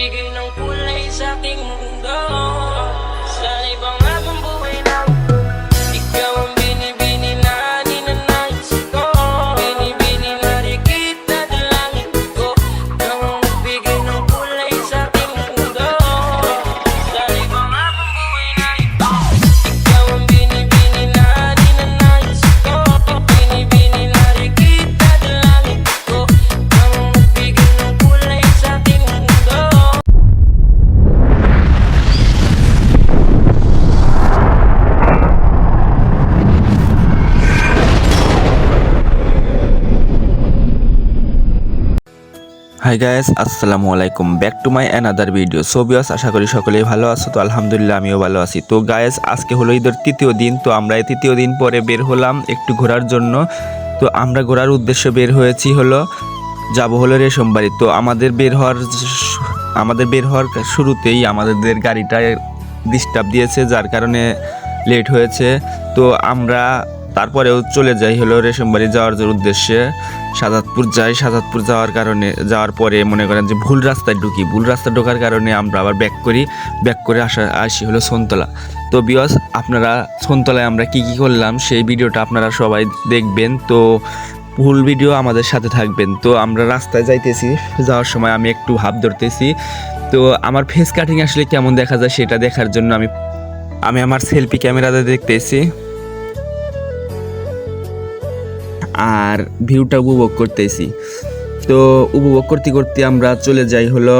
magbigay ng kulay sa aking mundo hi guys আসসালামু আলাইকুম। Back to my another video so বিয়াস আশা করি সকলেই ভালো আছো, তো আলহামদুলিল্লাহ আমিও ভালো আছি। তো গায়েস আজকে হলো ঈদের তৃতীয় দিন, তো আমরা এই তৃতীয় দিন পরে বের হলাম একটু ঘোরার জন্য। তো আমরা ঘোরার উদ্দেশ্যে বের হয়েছি হলো, যাব হলো রেশমবাড়ি তো আমাদের বের হওয়ার আমাদের বের হওয়ার শুরুতেই আমাদের গাড়িটা ডিস্টার্ব দিয়েছে, যার কারণে লেট হয়েছে। তো আমরা তারপরেও চলে যাই হলো রেশমবাড়ি যাওয়ার যে উদ্দেশ্যে। সাজাদপুর যাই, সাজাদপুর যাওয়ার কারণে, যাওয়ার পরে মনে করেন যে ভুল রাস্তায় ঢুকি। ভুল রাস্তায় ঢোকার কারণে আমরা আবার ব্যাক করি ব্যাক করে আসা, আসি হলো সোনতলা। তো বিয়স আপনারা সোনতলায় আমরা কি কি করলাম, সেই ভিডিওটা আপনারা সবাই দেখবেন। তো ফুল ভিডিও আমাদের সাথে থাকবেন। তো আমরা রাস্তায় যাইতেছি, যাওয়ার সময় আমি একটু হাফ ধরতেছি। তো আমার ফেস কাটিং আসলে কেমন দেখা যায় সেটা দেখার জন্য আমি আমি আমার সেলফি ক্যামেরাতে দেখতেছি। আর ভিউটা উপভোগ করতেছি। তো উপভোগ করতে করতে আমরা চলে যাই হলো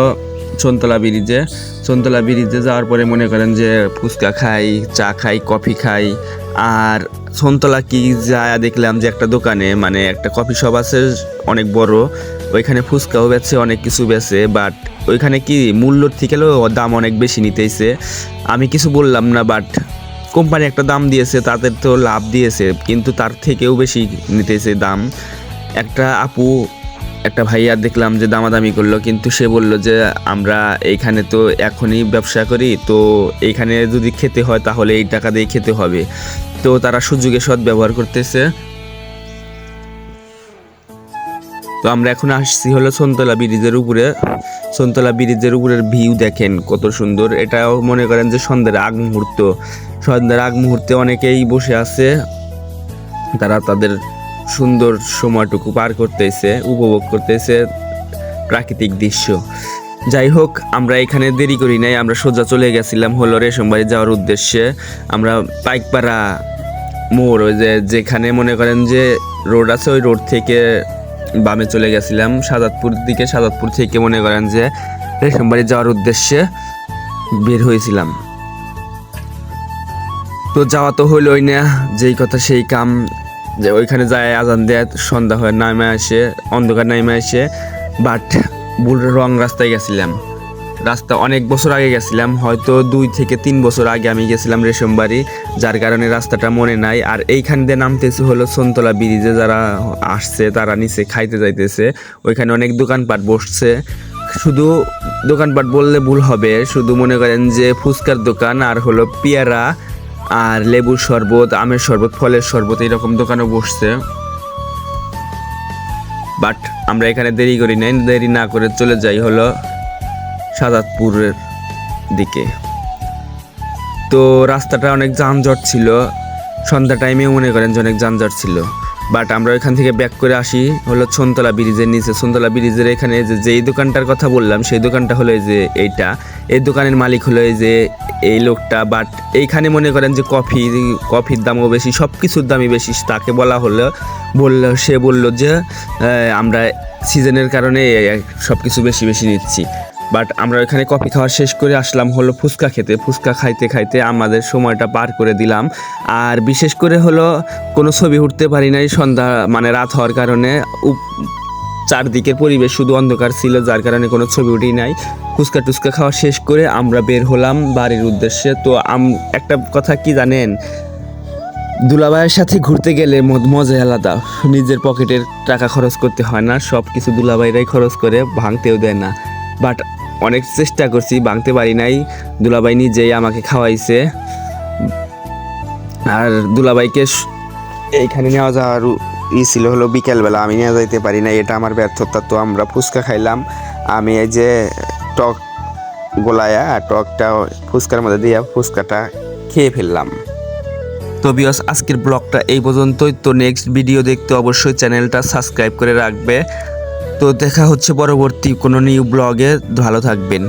সন্তলা ব্রিজে। সন্তলা ব্রিজে যাওয়ার পরে মনে করেন যে ফুচকা খাই, চা খাই, কফি খাই। আর সন্তলা কি যায় দেখলাম যে একটা দোকানে মানে একটা কফি শপ আছে অনেক বড়, ওইখানে ফুচকাও বেচে, অনেক কিছু বেচে বাট ওইখানে কি মূল্যর থেকেও দাম অনেক বেশি নিতেইছে আমি কিছু বললাম না বাট কোম্পানি একটা দাম দিয়েছে, তাদের তো লাভ দিয়েছে, কিন্তু তার থেকেও বেশি নিতেছে দাম। একটা আপু, একটা ভাইয়া দেখলাম যে দামাদামি করল, কিন্তু সে বলল যে, আমরা এইখানে তো এখনই ব্যবসা করি, তো এইখানে যদি খেতে হয় তাহলে এই টাকা দিয়ে খেতে হবে। তো তারা সুযোগে সৎ ব্যবহার করতেছে। তো আমরা এখন আসছি হলো সন্তলা ব্রিজের উপরে। সন্তলা ব্রিজের উপরের ভিউ দেখেন কত সুন্দর। এটাও মনে করেন যে সন্ধ্যার আগ মুহূর্ত। সন্ধ্যার আগ মুহূর্তে অনেকেই বসে আছে। তারা তাদের সুন্দর সময়টুকু পার করতেছে, উপভোগ করতেছে প্রাকৃতিক দৃশ্য। যাই হোক, আমরা এখানে দেরি করি নাই, আমরা সোজা চলে গেছিলাম হলো রেশমবাড়ি যাওয়ার উদ্দেশ্যে। আমরা পাইকপাড়া মোড়, ওই যে যেখানে মনে করেন যে রোড আছে, ওই রোড থেকে বামে চলে গেছিলাম সাজাদপুর দিকে সাজাদপুর থেকে মনে করেন যে রেশমবাড়ি যাওয়ার উদ্দেশ্যে বের হয়েছিলাম। তো যাওয়া তো হইলই না, যেই কথা সেই কাম, যে ওইখানে যায় আজান দেয় সন্ধ্যা হয়ে নামে আসে, অন্ধকার নামে আসে বাট ভুল রং রাস্তায় গেছিলাম। রাস্তা অনেক বছর আগে গেছিলাম, হয়তো দুই থেকে তিন বছর আগে আমি গেছিলাম রেশমবাড়ি, যার কারণে রাস্তাটা মনে নাই। আর এইখান দিয়ে নামতেছে হলো সন্তলা ব্রিজে, যারা আসছে তারা নিচে খাইতে যাইতেছে। ওইখানে অনেক দোকানপাট বসছে। শুধু দোকানপাট বললে ভুল হবে, শুধু মনে করেন যে ফুচকার দোকান আর হলো পেয়ারা আর লেবুর শরবত, আমের শরবত, ফলের শরবত এরকম দোকানও বসছে। বাট আমরা এখানে দেরি করি নাই, দেরি না করে চলে যাই হলো সাদাতপুরের দিকে। তো রাস্তাটা অনেক যানজট ছিল, সন্ধ্যা টাইমে মনে করেন যে অনেক যানজট ছিল। বাট আমরা ওইখান থেকে ব্যাক করে আসি হলো ছন্তলা ব্রিজের নিচে। ছন্তলা ব্রিজের এখানে যে, যেই দোকানটার কথা বললাম, সেই দোকানটা হলো এই যে এইটা। এই দোকানের মালিক হলো এই যে এই লোকটা বাট এইখানে মনে করেন যে কফি, কফির দামও বেশি সব কিছুর দামই বেশি। তাকে বলা হলো, বলল, সে বলল যে আমরা সিজনের কারণে সব কিছু বেশি বেশি নিচ্ছি। বাট আমরা ওখানে কফি খাওয়া শেষ করে আসলাম হলো ফুচকা খেতে। ফুচকা খাইতে খাইতে আমাদের সময়টা পার করে দিলাম। আর বিশেষ করে হলো কোনো ছবি উঠতে পারি নাই সন্ধ্যা মানে রাত হওয়ার কারণে। চারদিকের পরিবেশ শুধু অন্ধকার ছিল, যার কারণে কোনো ছবি উঠি নাই। ফুচকা টুচকা খাওয়া শেষ করে আমরা বের হলাম বাড়ির উদ্দেশ্যে। তো আম, একটা কথা কি জানেন? দুলাভাইয়ের সাথে ঘুরতে গেলে ম- মজাই আলাদা। নিজের পকেটের টাকা খরচ করতে হয় না সব কিছু দুলাভাইরাই খরচ করে, ভাঙতেও দেয় না। বাট অনেক চেষ্টা করছি, ভাঙতে পারি নাই। দুলাভাই নিজেই আমাকে খাওয়াইছে। আর দুলাভাইকে এইখানে নেওয়া যাওয়ার ই ছিল হলো বিকেলবেলা, আমি নিয়ে যাইতে পারি না এটা আমার ব্যর্থতা। তো আমরা ফুচকা খাইলাম, আমি এই যে টক গোলায়া টকটা ফুচকার মধ্যে দিয়ে ফুচকাটা খেয়ে ফেললাম। তো বিয়স আজকের ব্লগটা এই পর্যন্তই। তো নেক্সট ভিডিও দেখতে অবশ্যই চ্যানেলটা সাবস্ক্রাইব করে রাখবে। তো দেখা হচ্ছে পরবর্তী কোনো নিউ ব্লগে ভালো থাকবেন।